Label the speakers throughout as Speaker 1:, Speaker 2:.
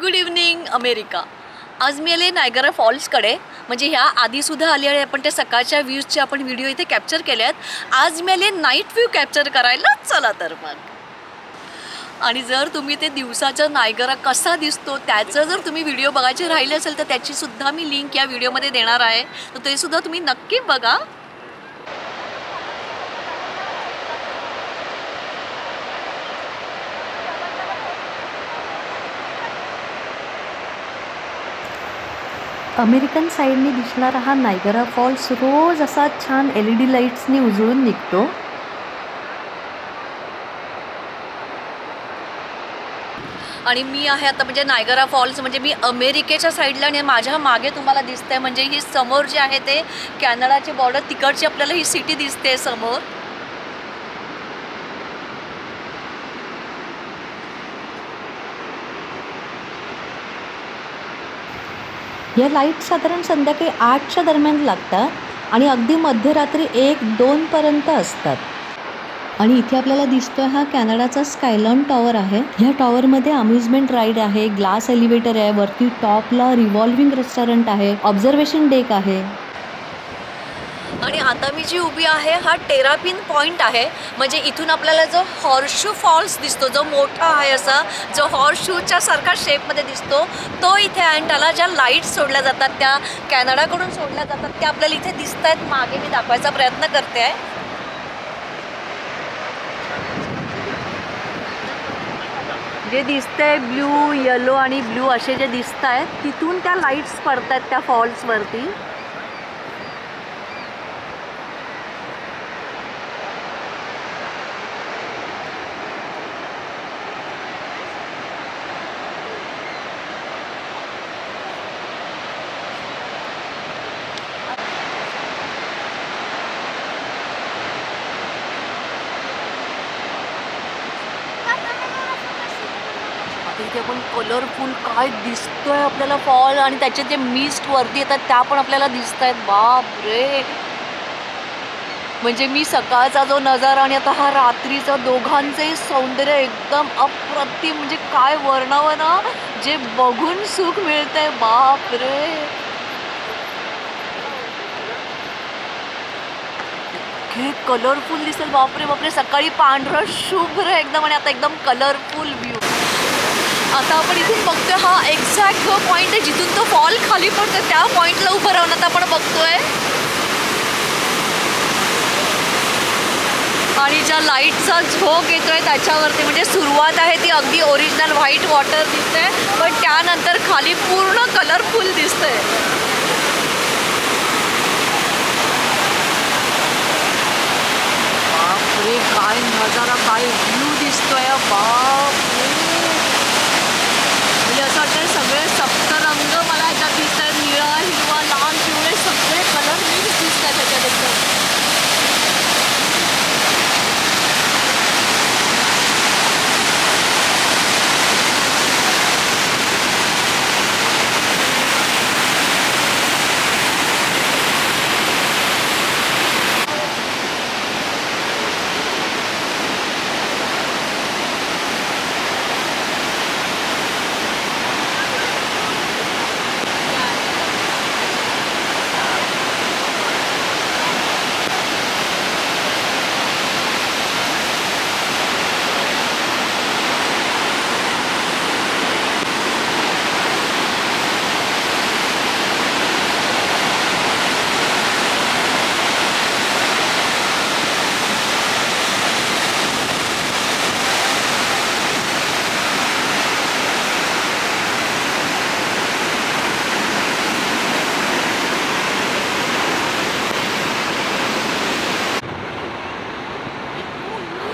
Speaker 1: Good evening America आज मी आले Niagara फॉल्सकडे म्हणजे ह्या आधीसुद्धा आली आणि आपण त्या सकाळच्या व्ह्यूजचे आपण व्हिडिओ इथे कॅप्चर केले आहेत. आज मी आले नाईट व्ह्यू कॅप्चर करायला. चला तर मग. आणि जर तुम्ही ते दिवसाचा नायगरा कसा दिसतो त्याचं जर तुम्ही व्हिडिओ बघायचे राहिले असेल तर त्याचीसुद्धा मी लिंक या व्हिडिओमध्ये देणार आहे. तर ते सुद्धा तुम्ही नक्की बघा.
Speaker 2: अमेरिकन साईडने दिसणारा हा नायगरा फॉल्स रोज असा छान एल ई डी लाईट्सनी उजळून निघतो.
Speaker 1: आणि मी आहे आता म्हणजे नायगरा फॉल्स म्हणजे मी अमेरिकेच्या साईडला आणि माझ्या मागे तुम्हाला दिसतंय म्हणजे ही समोर जे आहे ते कॅनडाची बॉर्डर तिकडची आपल्याला ही सिटी दिसते समोर.
Speaker 2: या लाइट साधारण संध्याकाळी आठच्या दरम्यान लागतात आणि अगदी मध्यरात्री एक दोनपर्यंत असतात. आणि इथे आपल्याला दिसतोय हा कॅनडाचा स्कायलॉन टॉवर आहे. ह्या टॉवरमध्ये अम्युजमेंट राईड आहे ग्लास एलिव्हेटर आहे वरती टॉपला रिव्हॉल्विंग रेस्टॉरंट आहे ऑब्झर्वेशन डेक आहे.
Speaker 1: आणि आता मी जी उभी आहे हा टेरापिन पॉईंट आहे. म्हणजे इथून आपल्याला जो हॉर्शू फॉल्स दिसतो जो मोठा आहे असा जो हॉर्शूच्या सारखा शेपमध्ये दिसतो तो इथे आहे. आणि त्याला ज्या लाइट सोडल्या जातात त्या कॅनडाकडून सोडल्या जातात त्या आपल्याला इथे दिसत आहेत मागे मी दाखवायचा प्रयत्न करते. आहे जे दिसतंय ब्ल्यू येलो आणि ब्ल्यू असे जे दिसत आहेत तिथून त्या लाईट्स पडत आहेत त्या फॉल्सवरती इथे आपण कलरफुल काय दिसतोय आपल्याला फॉल आणि त्याचे जे मिस्ट वरती येतात त्या पण आपल्याला दिसत आहेत बाप रे म्हणजे मी सकाळचा जो नजारा आणि आता हा रात्रीचा दोघांचंही सौंदर्य एकदम अप्रतिम म्हणजे काय वर्णावं ना जे बघून सुख मिळतंय. बाप रे हे कलरफुल दिसेल. बापरे बापरे! सकाळी पांढरं शुभ्र एकदम आणि आता एकदम कलरफुल व्ह्यू आता आपण इथून बघतोय हा एक्झॅक्ट जो पॉईंट आहे जिथून तो फॉल खाली पडतो त्या पॉईंटला उभं राहून आपण बघतोय. आणि ज्या लाईटचा झोक येतोय त्याच्यावरती म्हणजे सुरुवात आहे ती अगदी ओरिजिनल व्हाईट वॉटर दिसते पण त्यानंतर खाली पूर्ण कलरफुल दिसतंय. बापरे काय नजारा काय व्ह्यू दिसतोय बाप म्हणजे असं वाटतं सगळे सप्तरंग मला याच्यात दिसत आहेत निळा हिरवा लाल पिवळे सगळे कलर मिक्स दिसत आहेत त्याच्यात एकदम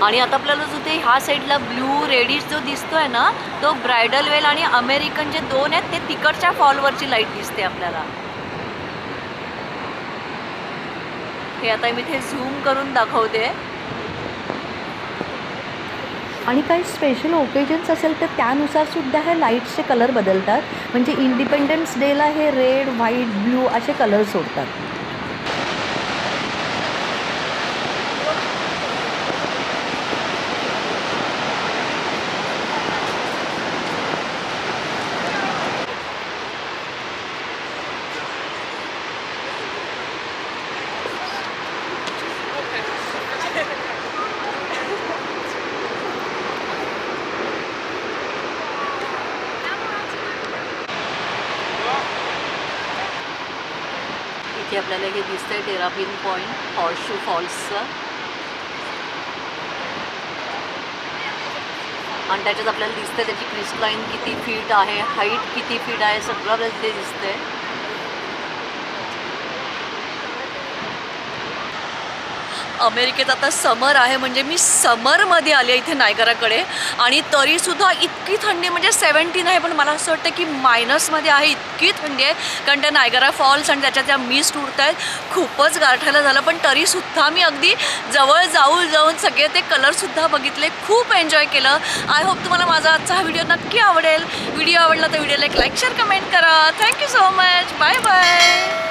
Speaker 1: आणि आता आपल्याला जो ते ह्या साईडला ब्ल्यू रेडिश जो दिसतोय ना तो ब्रायडल वेल आणि अमेरिकन जे दोन आहेत ते तिकडच्या फॉलवरची लाइट दिसते आपल्याला. हे आता मी इथे झूम करून दाखवते.
Speaker 2: आणि काही स्पेशल ओकेजन्स असेल तर त्यानुसार सुद्धा हे लाईट्सचे कलर बदलतात. म्हणजे इंडिपेंडन्स डेला हे रेड व्हाईट ब्ल्यू असे कलर सोडतात
Speaker 1: आपल्याला हे दिसतंय टेरापिन पॉईंट हॉर्शू फॉल्सचं. आणि त्याच्यात आपल्याला दिसतंय त्याची क्रिस्टलाईन किती फीट आहे हाईट किती फीट आहे सगळं आपल्याला तिथे दिसतंय. अमेरिकेत आता समर आहे म्हणजे मी समरमध्ये आले इथे नायगराकडे. आणि तरीसुद्धा इतकी थंडी म्हणजे सेवन्टीन आहे पण मला असं वाटतं की मायनसमध्ये आहे इतकी थंडी आहे. कारण त्या नायगरा फॉल्स आणि त्याच्या त्या मिस्ट उडत आहेत खूपच गारठायला झालं पण तरीसुद्धा मी अगदी जवळ जाऊ जाऊन सगळे ते कलरसुद्धा बघितले. खूप एन्जॉय केलं. आय होप तुम्हाला माझा आजचा हा व्हिडिओ नक्की आवडेल. व्हिडिओ आवडला तर व्हिडिओला एक लाईक शेअर कमेंट करा. Thank you so much bye bye